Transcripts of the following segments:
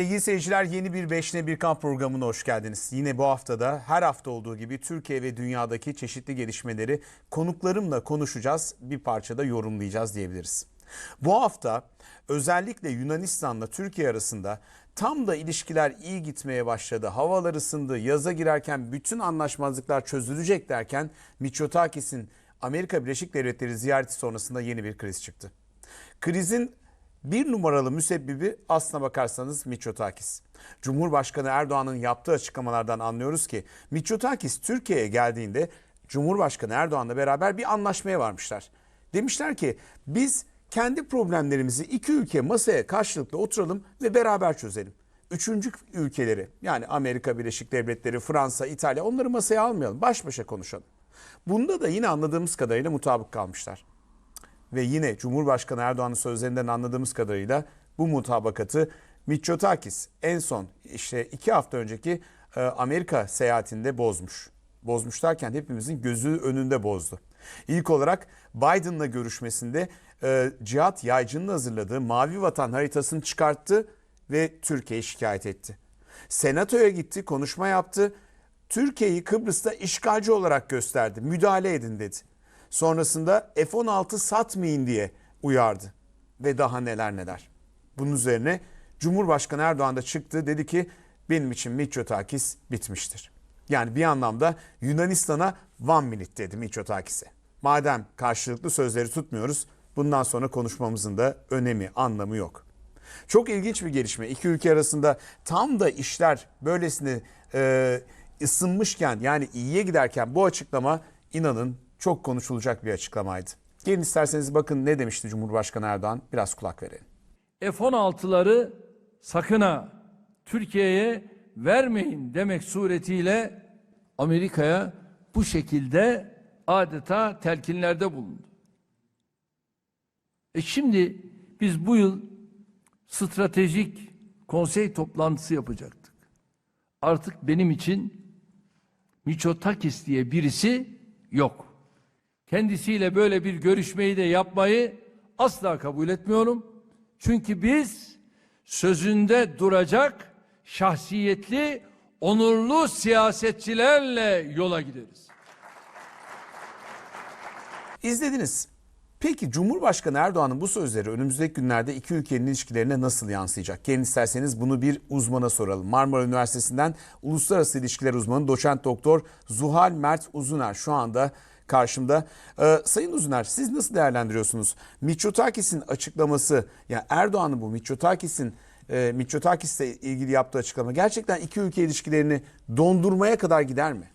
Sevgili seyirciler yeni bir Beşne Bir Kamp programına hoş geldiniz. Yine bu haftada her hafta olduğu gibi Türkiye ve dünyadaki çeşitli gelişmeleri konuklarımla konuşacağız. Bir parçada yorumlayacağız diyebiliriz. Bu hafta özellikle Yunanistan'la Türkiye arasında tam da ilişkiler iyi gitmeye başladı. Havalar ısındı, yaza girerken bütün anlaşmazlıklar çözülecek derken Mitsotakis'in Amerika Birleşik Devletleri ziyareti sonrasında yeni bir kriz çıktı. Krizin bir numaralı müsebbibi aslına bakarsanız Mitsotakis. Cumhurbaşkanı Erdoğan'ın yaptığı açıklamalardan anlıyoruz ki Mitsotakis Türkiye'ye geldiğinde Cumhurbaşkanı Erdoğan'la beraber bir anlaşmaya varmışlar. Demişler ki biz kendi problemlerimizi iki ülke masaya karşılıklı oturalım ve beraber çözelim. Üçüncü ülkeleri yani Amerika Birleşik Devletleri, Fransa, İtalya onları masaya almayalım. Baş başa konuşalım. Bunda da yine anladığımız kadarıyla mutabık kalmışlar. Ve yine Cumhurbaşkanı Erdoğan'ın sözlerinden anladığımız kadarıyla bu mutabakatı Mitsotakis en son işte iki hafta önceki e, Amerika seyahatinde bozmuş. Bozmuş derken hepimizin gözü önünde bozdu. İlk olarak Biden'la görüşmesinde e, Cihat Yaycı'nın hazırladığı Mavi Vatan haritasını çıkarttı ve Türkiye'yi şikayet etti. Senatoya gitti, konuşma yaptı. Türkiye'yi Kıbrıs'ta işgalci olarak gösterdi. Müdahale edin dedi. Sonrasında F-16 satmayın diye uyardı. Ve daha neler neler. Bunun üzerine Cumhurbaşkanı Erdoğan da çıktı dedi ki benim için Mitsotakis bitmiştir. Yani bir anlamda Yunanistan'a one minute dedi Mitsotakis'e. Madem karşılıklı sözleri tutmuyoruz bundan sonra konuşmamızın da önemi, anlamı yok. Çok ilginç bir gelişme. İki ülke arasında tam da işler böylesine e, ısınmışken yani iyiye giderken bu açıklama inanın çok konuşulacak bir açıklamaydı. Gelin isterseniz bakın ne demişti Cumhurbaşkanı Erdoğan biraz kulak verelim. F-16'ları sakın ha Türkiye'ye vermeyin demek suretiyle Amerika'ya bu şekilde adeta telkinlerde bulundu. E şimdi biz bu yıl stratejik konsey toplantısı yapacaktık. Artık benim için Miçotakis diye birisi yok. Kendisiyle böyle bir görüşmeyi de yapmayı asla kabul etmiyorum. Çünkü biz sözünde duracak şahsiyetli, onurlu siyasetçilerle yola gideriz. İzlediniz. Peki Cumhurbaşkanı Erdoğan'ın bu sözleri önümüzdeki günlerde iki ülkenin ilişkilerine nasıl yansıyacak? Gelin isterseniz bunu bir uzmana soralım. Marmara Üniversitesi'nden Uluslararası İlişkiler Uzmanı Doçent Doktor Zuhal Mert Uzuner şu anda karşımda. Ee, Sayın Uzuner siz nasıl değerlendiriyorsunuz? Mitsotakis'in açıklaması, yani Erdoğan'ın bu Mitsotakis'in e, Mitsotakis'le ilgili yaptığı açıklama gerçekten iki ülke ilişkilerini dondurmaya kadar gider mi?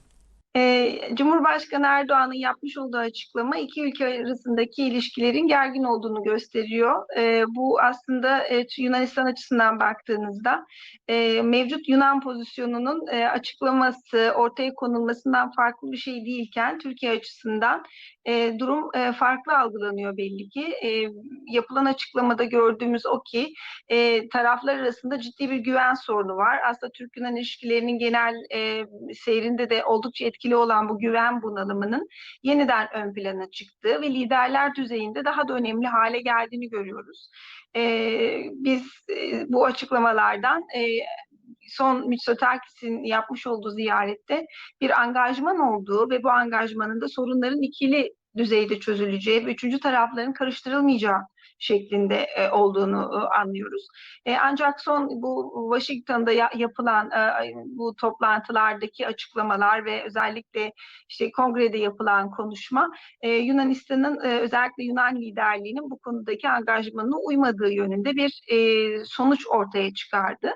Ee, Cumhurbaşkanı Erdoğan'ın yapmış olduğu açıklama iki ülke arasındaki ilişkilerin gergin olduğunu gösteriyor. Ee, bu aslında e, Yunanistan açısından baktığınızda e, mevcut Yunan pozisyonunun e, açıklaması, ortaya konulmasından farklı bir şey değilken Türkiye açısından e, durum e, farklı algılanıyor belli ki. E, yapılan açıklamada gördüğümüz o ki e, taraflar arasında ciddi bir güven sorunu var. Aslında Türk-Yunan ilişkilerinin genel e, seyrinde de oldukça etkili olan bu güven bunalımının yeniden ön plana çıktığı ve liderler düzeyinde daha da önemli hale geldiğini görüyoruz. E, biz e, bu açıklamalardan e, son Mitsotakis'in yapmış olduğu ziyarette bir angajman olduğu ve bu angajmanın da sorunların ikili düzeyde çözüleceği ve üçüncü tarafların karıştırılmayacağı şeklinde e, olduğunu e, anlıyoruz. E, ancak son bu Washington'da ya, yapılan e, bu toplantılardaki açıklamalar ve özellikle işte kongrede yapılan konuşma e, Yunanistan'ın e, özellikle Yunan liderliğinin bu konudaki angajmanına uymadığı yönünde bir e, sonuç ortaya çıkardı.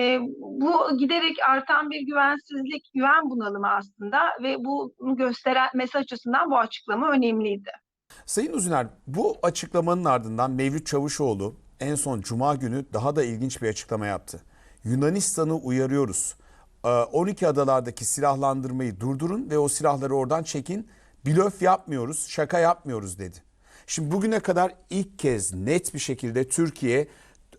E, bu giderek artan bir güvensizlik, güven bunalımı aslında ve bunu göstermesi açısından bu açıklama önemliydi. Sayın Uzuner bu açıklamanın ardından Mevlüt Çavuşoğlu en son Cuma günü daha da ilginç bir açıklama yaptı. Yunanistan'ı uyarıyoruz. Ee, 12 adalardaki silahlandırmayı durdurun ve o silahları oradan çekin. Blöf yapmıyoruz, şaka yapmıyoruz dedi. Şimdi bugüne kadar ilk kez net bir şekilde Türkiye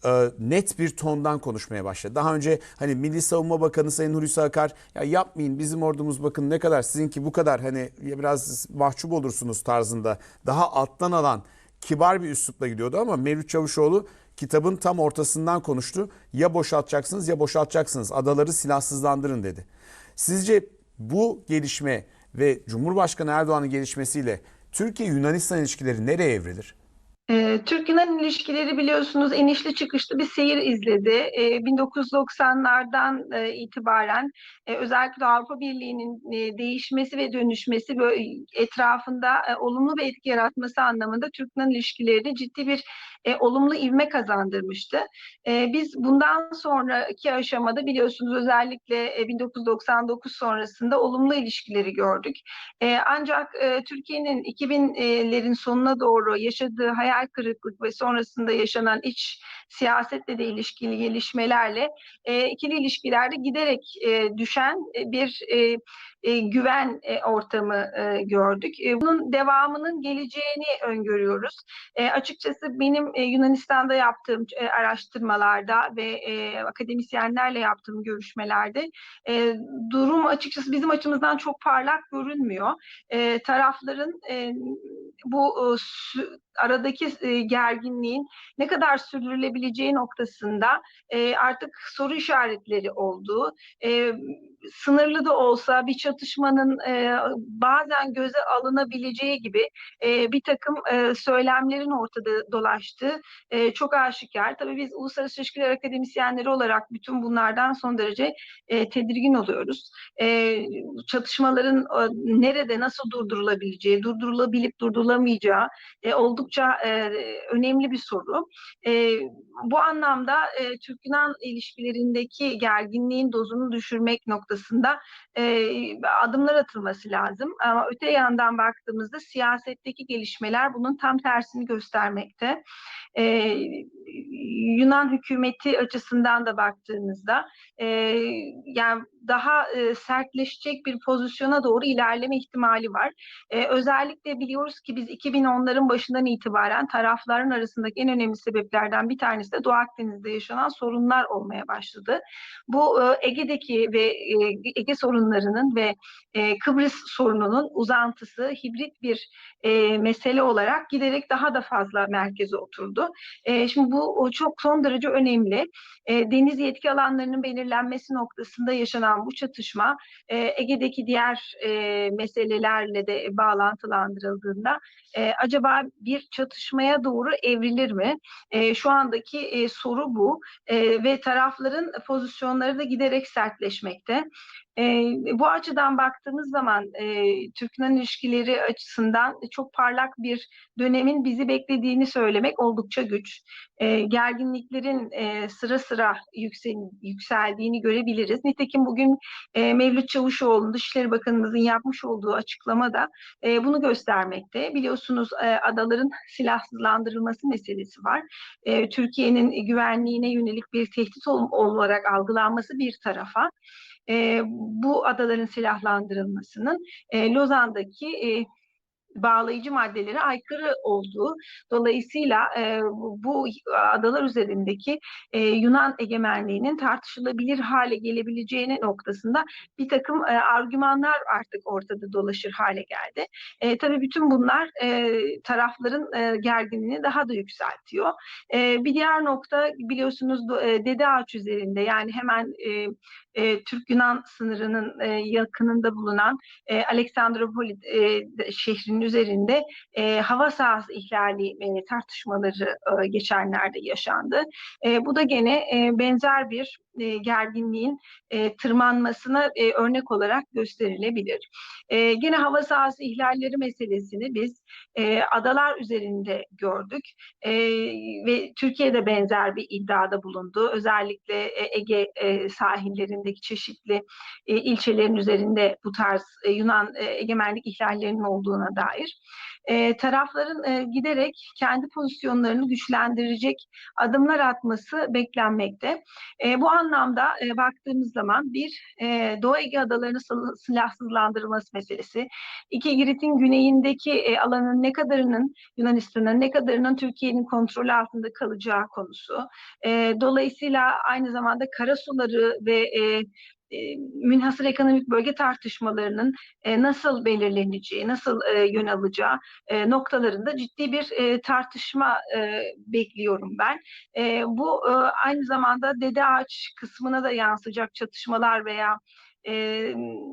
e, net bir tondan konuşmaya başladı. Daha önce hani Milli Savunma Bakanı Sayın Hulusi Akar ya yapmayın bizim ordumuz bakın ne kadar sizinki bu kadar hani biraz mahcup olursunuz tarzında daha alttan alan kibar bir üslupla gidiyordu ama Mevlüt Çavuşoğlu kitabın tam ortasından konuştu. Ya boşaltacaksınız ya boşaltacaksınız. Adaları silahsızlandırın dedi. Sizce bu gelişme ve Cumhurbaşkanı Erdoğan'ın gelişmesiyle Türkiye-Yunanistan ilişkileri nereye evrilir? Ee, Türk-Yunan ilişkileri biliyorsunuz inişli çıkışlı bir seyir izledi. Ee, 1990'lardan e, itibaren e, özellikle Avrupa Birliği'nin e, değişmesi ve dönüşmesi ve etrafında e, olumlu bir etki yaratması anlamında Türk-Yunan ilişkileri ciddi bir e, olumlu ivme kazandırmıştı. E, biz bundan sonraki aşamada biliyorsunuz özellikle e, 1999 sonrasında olumlu ilişkileri gördük. E, ancak e, Türkiye'nin 2000'lerin sonuna doğru yaşadığı hayal kırıklık ve sonrasında yaşanan iç siyasetle de ilişkili gelişmelerle e, ikili ilişkilerde giderek e, düşen bir e, e, güven e, ortamı e, gördük. E, bunun devamının geleceğini öngörüyoruz. E, açıkçası benim e, Yunanistan'da yaptığım e, araştırmalarda ve e, akademisyenlerle yaptığım görüşmelerde e, durum açıkçası bizim açımızdan çok parlak görünmüyor. E, tarafların e, bu e, aradaki e, gerginliğin ne kadar sürdürülebileceği noktasında e, artık soru işaretleri olduğu, e, sınırlı da olsa bir çatışmanın e, bazen göze alınabileceği gibi e, bir takım e, söylemlerin ortada dolaştığı e, çok aşikar. Tabii biz uluslararası ilişkiler akademisyenleri olarak bütün bunlardan son derece e, tedirgin oluyoruz. E, çatışmaların e, nerede nasıl durdurulabileceği, durdurulabilip durdurulamayacağı e, oldukça e, önemli bir soru. E, bu anlamda e, Türk-Yunan ilişkilerindeki gerginliğin dozunu düşürmek noktasında e, adımlar atılması lazım. Ama öte yandan baktığımızda siyasetteki gelişmeler bunun tam tersini göstermekte. E, Yunan hükümeti açısından da baktığımızda e, yani daha e, sertleşecek bir pozisyona doğru ilerleme ihtimali var. E, özellikle biliyoruz ki biz 2010'ların başından itibaren tarafların arasındaki en önemli sebeplerden bir tanesi de Doğu Akdeniz'de yaşanan sorunlar olmaya başladı. Bu e, Ege'deki ve e, Ege sorunlarının ve e, Kıbrıs sorununun uzantısı hibrit bir e, mesele olarak giderek daha da fazla merkeze oturdu. E, şimdi bu o çok son derece önemli. E, deniz yetki alanlarının belirlenmesi noktasında yaşanan bu çatışma e, Ege'deki diğer e, meselelerle de bağlantılandırıldığında e, acaba bir çatışmaya doğru evrilir mi? E, şu andaki e, soru bu E, ve tarafların pozisyonları da giderek sertleşmekte. E, bu açıdan baktığımız zaman e, Türk-Yunan ilişkileri açısından çok parlak bir dönemin bizi beklediğini söylemek oldukça güç. E, gerginliklerin e, sıra sıra yüksel, yükseldiğini görebiliriz. Nitekim bugün e, Mevlüt Çavuşoğlu'nun Dışişleri Bakanımızın yapmış olduğu açıklamada e, bunu göstermekte. Biliyorsunuz e, adaların silahsızlandırılması meselesi var. E, Türkiye'nin güvenliğine yönelik bir tehdit ol- olarak algılanması bir tarafa bu adaların silahlandırılmasının Lozan'daki bağlayıcı maddelere aykırı olduğu dolayısıyla e, bu adalar üzerindeki e, Yunan egemenliğinin tartışılabilir hale gelebileceğine noktasında bir takım e, argümanlar artık ortada dolaşır hale geldi. E, tabii bütün bunlar e, tarafların e, gerginliğini daha da yükseltiyor. E, bir diğer nokta biliyorsunuz e, Dede Ağaç üzerinde yani hemen e, e, Türk-Yunan sınırının e, yakınında bulunan e, Aleksandropoli e, şehrinin üzerinde e, hava sahası ihlali e, tartışmaları e, geçenlerde yaşandı. E, bu da gene e, benzer bir e, gerginliğin e, tırmanmasına e, örnek olarak gösterilebilir. E, gene hava sahası ihlalleri meselesini biz e, adalar üzerinde gördük e, ve Türkiye'de benzer bir iddiada bulundu. Özellikle e, Ege e, sahillerindeki çeşitli e, ilçelerin üzerinde bu tarz e, Yunan e, egemenlik ihlallerinin olduğuna dair. E, tarafların e, giderek kendi pozisyonlarını güçlendirecek adımlar atması beklenmekte. E, bu anlamda e, baktığımız zaman bir e, Doğu Ege adalarının sil- silahsızlandırılması meselesi, iki Girit'in güneyindeki e, alanın ne kadarının Yunanistan'ın ne kadarının Türkiye'nin kontrolü altında kalacağı konusu. E, dolayısıyla aynı zamanda karasuları ve e, e, münhasır ekonomik bölge tartışmalarının e, nasıl belirleneceği, nasıl e, yön alacağı e, noktalarında ciddi bir e, tartışma e, bekliyorum ben. E, bu e, aynı zamanda Dede Ağaç kısmına da yansıyacak çatışmalar veya e,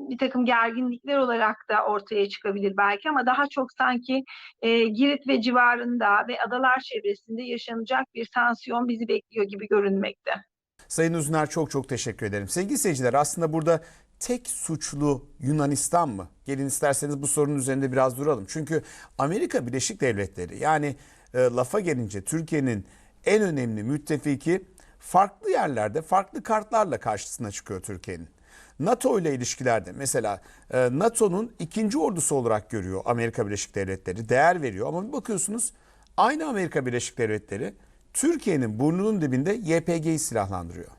bir takım gerginlikler olarak da ortaya çıkabilir belki ama daha çok sanki e, Girit ve civarında ve adalar çevresinde yaşanacak bir tansiyon bizi bekliyor gibi görünmekte. Sayın Uzuner çok çok teşekkür ederim. Sevgili seyirciler aslında burada tek suçlu Yunanistan mı? Gelin isterseniz bu sorunun üzerinde biraz duralım. Çünkü Amerika Birleşik Devletleri yani e, lafa gelince Türkiye'nin en önemli müttefiki farklı yerlerde farklı kartlarla karşısına çıkıyor Türkiye'nin. NATO ile ilişkilerde mesela e, NATO'nun ikinci ordusu olarak görüyor Amerika Birleşik Devletleri, değer veriyor. Ama bir bakıyorsunuz aynı Amerika Birleşik Devletleri Türkiye'nin burnunun dibinde YPG'yi silahlandırıyor.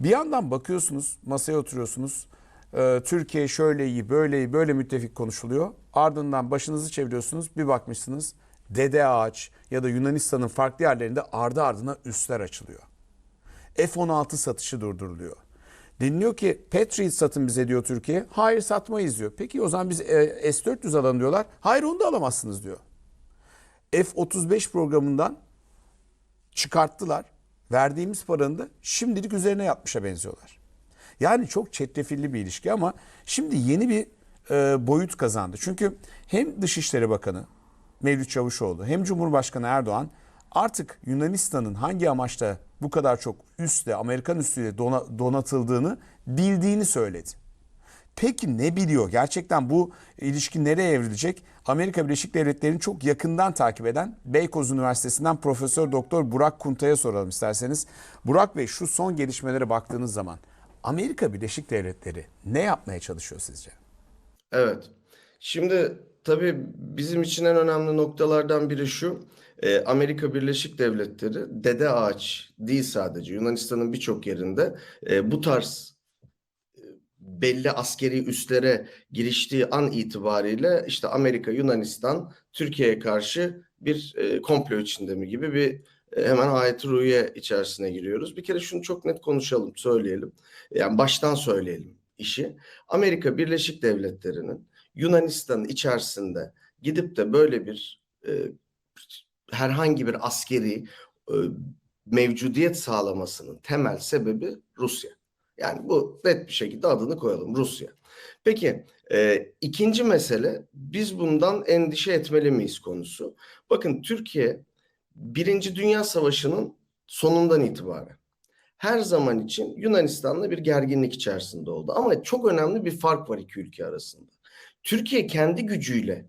Bir yandan bakıyorsunuz masaya oturuyorsunuz. e, Türkiye şöyle iyi böyle iyi böyle müttefik konuşuluyor. Ardından başınızı çeviriyorsunuz bir bakmışsınız Dede Ağaç ya da Yunanistan'ın farklı yerlerinde ardı ardına üsler açılıyor. F-16 satışı durduruluyor. Deniliyor ki Patriot satın bize diyor Türkiye. Hayır satmayız diyor. Peki o zaman biz e, S-400 alın diyorlar. Hayır onu da alamazsınız diyor. F-35 programından çıkarttılar. Verdiğimiz paranın da şimdilik üzerine yapmışa benziyorlar. Yani çok çetrefilli bir ilişki ama şimdi yeni bir e, boyut kazandı. Çünkü hem Dışişleri Bakanı Mevlüt Çavuşoğlu hem Cumhurbaşkanı Erdoğan artık Yunanistan'ın hangi amaçla bu kadar çok üstle Amerikan üssüyle dona- donatıldığını bildiğini söyledi. Peki ne biliyor? Gerçekten bu ilişki nereye evrilecek? Amerika Birleşik Devletleri'ni çok yakından takip eden Beykoz Üniversitesi'nden Profesör Doktor Burak Kuntay'a soralım isterseniz. Burak Bey şu son gelişmelere baktığınız zaman Amerika Birleşik Devletleri ne yapmaya çalışıyor sizce? Evet. Şimdi tabii bizim için en önemli noktalardan biri şu. e, Amerika Birleşik Devletleri Dede Ağaç değil sadece Yunanistan'ın birçok yerinde e, bu tarz belli askeri üslere giriştiği an itibariyle işte Amerika, Yunanistan Türkiye'ye karşı bir e, komplo içinde mi gibi bir e, hemen ayet-i ruhiye içerisine giriyoruz. Bir kere şunu çok net konuşalım, söyleyelim. Yani baştan söyleyelim işi. Amerika Birleşik Devletleri'nin Yunanistan'ın içerisinde gidip de böyle bir e, herhangi bir askeri e, mevcudiyet sağlamasının temel sebebi Rusya. Yani bu net bir şekilde adını koyalım Rusya. Peki e, ikinci mesele biz bundan endişe etmeli miyiz konusu. Bakın Türkiye Birinci Dünya Savaşı'nın sonundan itibaren her zaman için Yunanistan'la bir gerginlik içerisinde oldu. Ama çok önemli bir fark var iki ülke arasında. Türkiye kendi gücüyle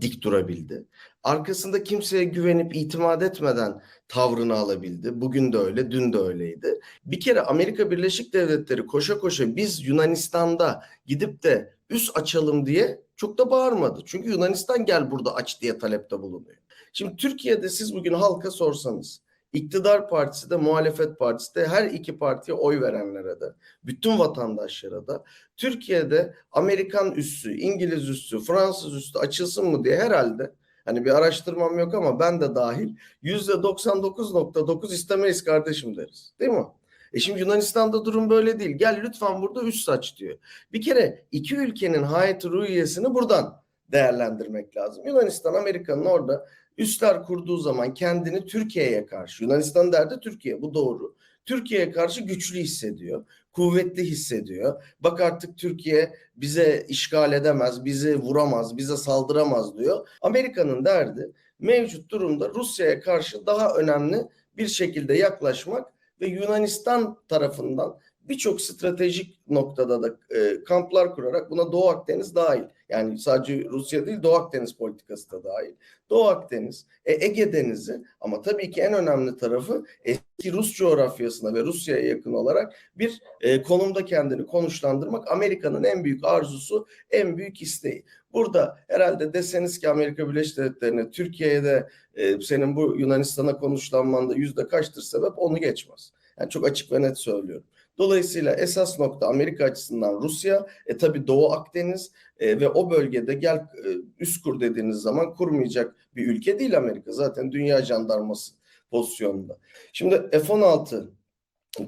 dik durabildi. Arkasında kimseye güvenip itimat etmeden tavrını alabildi. Bugün de öyle, dün de öyleydi. Bir kere Amerika Birleşik Devletleri koşa koşa biz Yunanistan'da gidip de üs açalım diye çok da bağırmadı. Çünkü Yunanistan gel burada aç diye talepte bulunuyor. Şimdi Türkiye'de siz bugün halka sorsanız İktidar partisi de muhalefet partisi de her iki partiye oy verenlere de bütün vatandaşlara da Türkiye'de Amerikan üssü, İngiliz üssü, Fransız üssü açılsın mı diye herhalde hani bir araştırmam yok ama ben de dahil yüzde 99.9 istemeyiz kardeşim deriz. Değil mi? E şimdi Yunanistan'da durum böyle değil. Gel lütfen burada üst aç diyor. Bir kere iki ülkenin hayat ruhiyesini buradan değerlendirmek lazım. Yunanistan Amerika'nın orada üsler kurduğu zaman kendini Türkiye'ye karşı, Yunanistan derdi Türkiye bu doğru. Türkiye'ye karşı güçlü hissediyor, kuvvetli hissediyor. Bak artık Türkiye bize işgal edemez, bizi vuramaz, bize saldıramaz diyor. Amerika'nın derdi mevcut durumda Rusya'ya karşı daha önemli bir şekilde yaklaşmak ve Yunanistan tarafından birçok stratejik noktada da e, kamplar kurarak buna Doğu Akdeniz dahil. Yani sadece Rusya değil Doğu Akdeniz politikası da dahil. Doğu Akdeniz, e, Ege Denizi ama tabii ki en önemli tarafı eski Rus coğrafyasına ve Rusya'ya yakın olarak bir e, konumda kendini konuşlandırmak Amerika'nın en büyük arzusu, en büyük isteği. Burada herhalde deseniz ki Amerika Birleşik Devletleri'ne Türkiye'ye de e, senin bu Yunanistan'a konuşlanmanda yüzde kaçtır sebep onu geçmez. Yani çok açık ve net söylüyorum. Dolayısıyla esas nokta Amerika açısından Rusya, e tabi Doğu Akdeniz e, ve o bölgede gel e, üst kur dediğiniz zaman kurmayacak bir ülke değil Amerika. Zaten dünya jandarması pozisyonunda. Şimdi F-16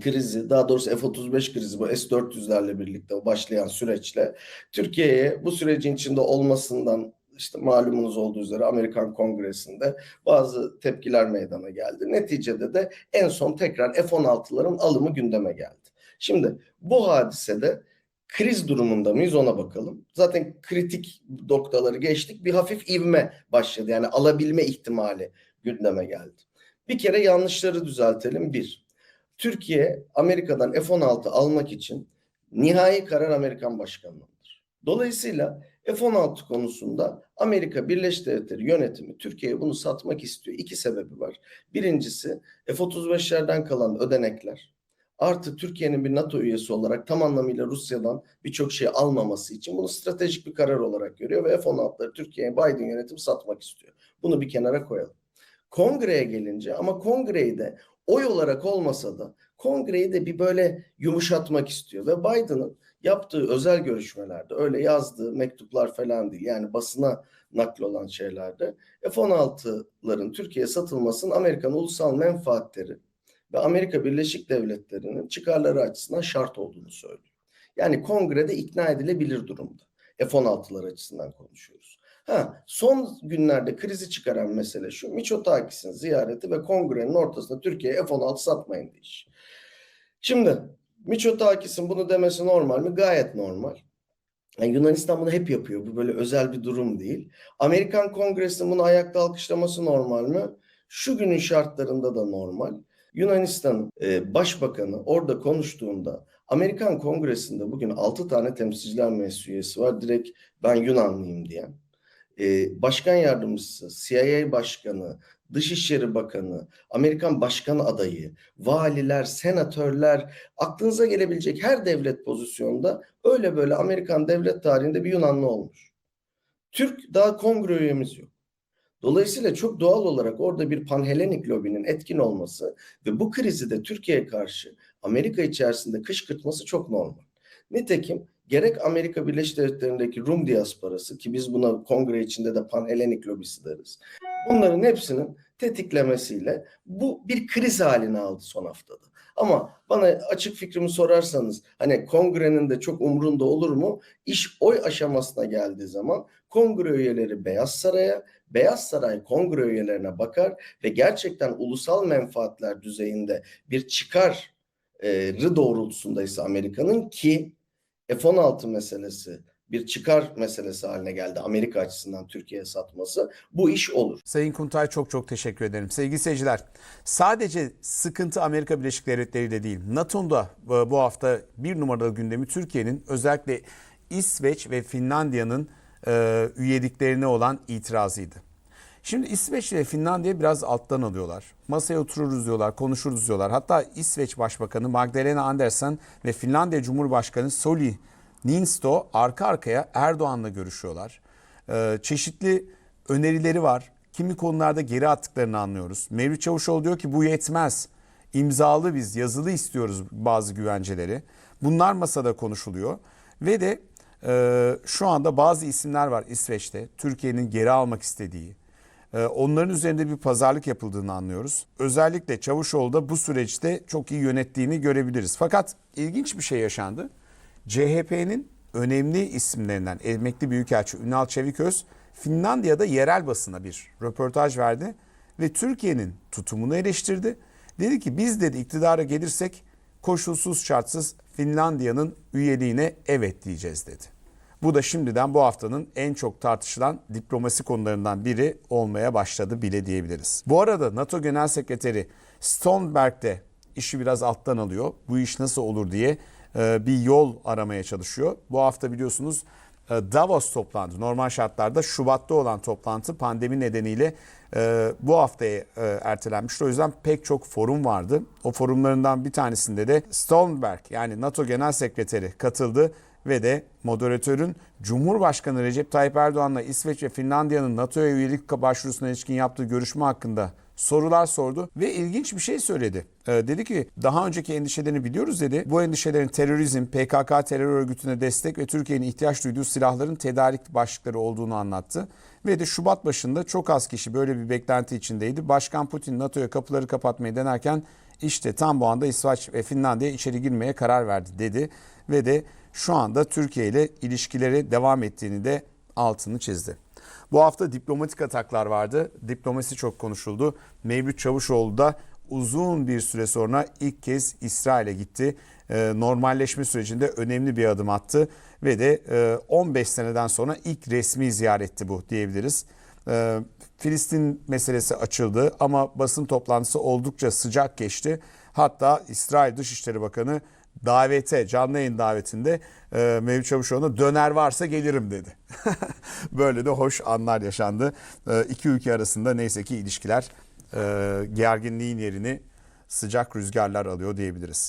krizi, daha doğrusu F-35 krizi bu S-400'lerle birlikte başlayan süreçle Türkiye'ye bu sürecin içinde olmasından işte malumunuz olduğu üzere Amerikan Kongresi'nde bazı tepkiler meydana geldi. Neticede de en son tekrar F-16'ların alımı gündeme geldi. Şimdi bu hadisede kriz durumunda mıyız ona bakalım. Zaten kritik noktaları geçtik. Bir hafif ivme başladı. Yani alabilme ihtimali gündeme geldi. Bir kere yanlışları düzeltelim. Bir, Türkiye Amerika'dan F-16 almak için nihai karar Amerikan başkanlığındır. Dolayısıyla F-16 konusunda Amerika Birleşik Devletleri yönetimi Türkiye'ye bunu satmak istiyor. İki sebebi var. Birincisi F-35'lerden kalan ödenekler. Artı Türkiye'nin bir NATO üyesi olarak tam anlamıyla Rusya'dan birçok şey almaması için bunu stratejik bir karar olarak görüyor ve F-16'ları Türkiye'ye Biden yönetimi satmak istiyor. Bunu bir kenara koyalım. Kongreye gelince ama kongreyi de oy olarak olmasa da kongreyi de bir böyle yumuşatmak istiyor ve Biden'ın yaptığı özel görüşmelerde öyle yazdığı mektuplar falan değil yani basına nakl olan şeylerde F-16'ların Türkiye'ye satılmasının Amerikan ulusal menfaatleri ve Amerika Birleşik Devletleri'nin çıkarları açısından şart olduğunu söylüyor. Yani kongrede ikna edilebilir durumda. F-16'lar açısından konuşuyoruz. Ha, son günlerde krizi çıkaran mesele şu. Miçotakis'in ziyareti ve kongrenin ortasında Türkiye'ye F-16 satmayın diş. Şimdi Miçotakis'in bunu demesi normal mi? Gayet normal. Yani Yunanistan bunu hep yapıyor. Bu böyle özel bir durum değil. Amerikan Kongresi'nin bunu ayakta alkışlaması normal mi? Şu günün şartlarında da normal. Yunanistan e, Başbakanı orada konuştuğunda Amerikan Kongresi'nde bugün 6 tane temsilciler meclisi üyesi var. Direkt ben Yunanlıyım diyen. E, Başkan Yardımcısı, CIA Başkanı, Dışişleri Bakanı, Amerikan Başkan adayı, valiler, senatörler, aklınıza gelebilecek her devlet pozisyonda öyle böyle Amerikan devlet tarihinde bir Yunanlı olmuş. Türk daha kongre üyemiz yok. Dolayısıyla çok doğal olarak orada bir panhelenik lobinin etkin olması ve bu krizi de Türkiye'ye karşı Amerika içerisinde kışkırtması çok normal. Nitekim gerek Amerika Birleşik Devletleri'ndeki Rum diasporası ki biz buna kongre içinde de panhelenik lobisi deriz. Bunların hepsinin tetiklemesiyle bu bir kriz halini aldı son haftada. Ama bana açık fikrimi sorarsanız hani kongrenin de çok umrunda olur mu? İş oy aşamasına geldiği zaman kongre üyeleri Beyaz Saray'a, Beyaz Saray kongre üyelerine bakar ve gerçekten ulusal menfaatler düzeyinde bir çıkarı doğrultusundaysa Amerika'nın ki F-16 meselesi bir çıkar meselesi haline geldi Amerika açısından Türkiye'ye satması. Bu iş olur. Sayın Kuntay çok çok teşekkür ederim. Sevgili seyirciler, sadece sıkıntı Amerika Birleşik Devletleri ile değil, NATO'nun da bu hafta bir numaralı gündemi Türkiye'nin özellikle İsveç ve Finlandiya'nın e, üyeliklerine olan itirazıydı. Şimdi İsveç ile Finlandiya biraz alttan alıyorlar. Masaya otururuz diyorlar, konuşuruz diyorlar. Hatta İsveç Başbakanı Magdalena Andersson ve Finlandiya Cumhurbaşkanı Sauli Niinisto arka arkaya Erdoğan'la görüşüyorlar. Ee, çeşitli önerileri var. Kimi konularda geri attıklarını anlıyoruz. Mevlüt Çavuşoğlu diyor ki bu yetmez. İmzalı biz yazılı istiyoruz bazı güvenceleri. Bunlar masada konuşuluyor. Ve de e, şu anda bazı isimler var İsveç'te. Türkiye'nin geri almak istediği. e, onların üzerinde bir pazarlık yapıldığını anlıyoruz. Özellikle Çavuşoğlu da bu süreçte çok iyi yönettiğini görebiliriz. Fakat ilginç bir şey yaşandı. CHP'nin önemli isimlerinden emekli büyükelçi Ünal Çeviköz Finlandiya'da yerel basına bir röportaj verdi ve Türkiye'nin tutumunu eleştirdi. Dedi ki biz dedi iktidara gelirsek koşulsuz şartsız Finlandiya'nın üyeliğine evet diyeceğiz dedi. Bu da şimdiden bu haftanın en çok tartışılan diplomasi konularından biri olmaya başladı bile diyebiliriz. Bu arada NATO Genel Sekreteri Stoltenberg de işi biraz alttan alıyor. Bu iş nasıl olur diye bir yol aramaya çalışıyor. Bu hafta biliyorsunuz e, Davos toplantı normal şartlarda Şubat'ta olan toplantı pandemi nedeniyle e, bu haftaya e, ertelenmişti. O yüzden pek çok forum vardı. O forumlarından bir tanesinde de Stoltenberg yani NATO Genel Sekreteri katıldı ve de moderatörün Cumhurbaşkanı Recep Tayyip Erdoğan'la İsveç ve Finlandiya'nın NATO'ya üyelik başvurusuna ilişkin yaptığı görüşme hakkında sorular sordu ve ilginç bir şey söyledi. Ee, dedi ki daha önceki endişelerini biliyoruz dedi. Bu endişelerin terörizm, PKK terör örgütüne destek ve Türkiye'nin ihtiyaç duyduğu silahların tedarik başlıkları olduğunu anlattı. Ve de Şubat başında çok az kişi böyle bir beklenti içindeydi. Başkan Putin NATO'ya kapıları kapatmayı denerken İşte tam bu anda İsveç ve Finlandiya içeri girmeye karar verdi dedi ve de şu anda Türkiye ile ilişkileri devam ettiğini de altını çizdi. Bu hafta diplomatik ataklar vardı. Diplomasi çok konuşuldu. Mevlüt Çavuşoğlu da uzun bir süre sonra ilk kez İsrail'e gitti. Ee, Normalleşme sürecinde önemli bir adım attı ve de e, 15 seneden sonra ilk resmi ziyaretti bu diyebiliriz. Ee, Filistin meselesi açıldı ama basın toplantısı oldukça sıcak geçti. Hatta İsrail Dışişleri Bakanı davete, canlı yayın davetinde e, Mevlüt Çavuşoğlu'na döner varsa gelirim dedi. Böyle de hoş anlar yaşandı. E, iki ülke arasında neyse ki ilişkiler e, gerginliğin yerini sıcak rüzgarlar alıyor diyebiliriz.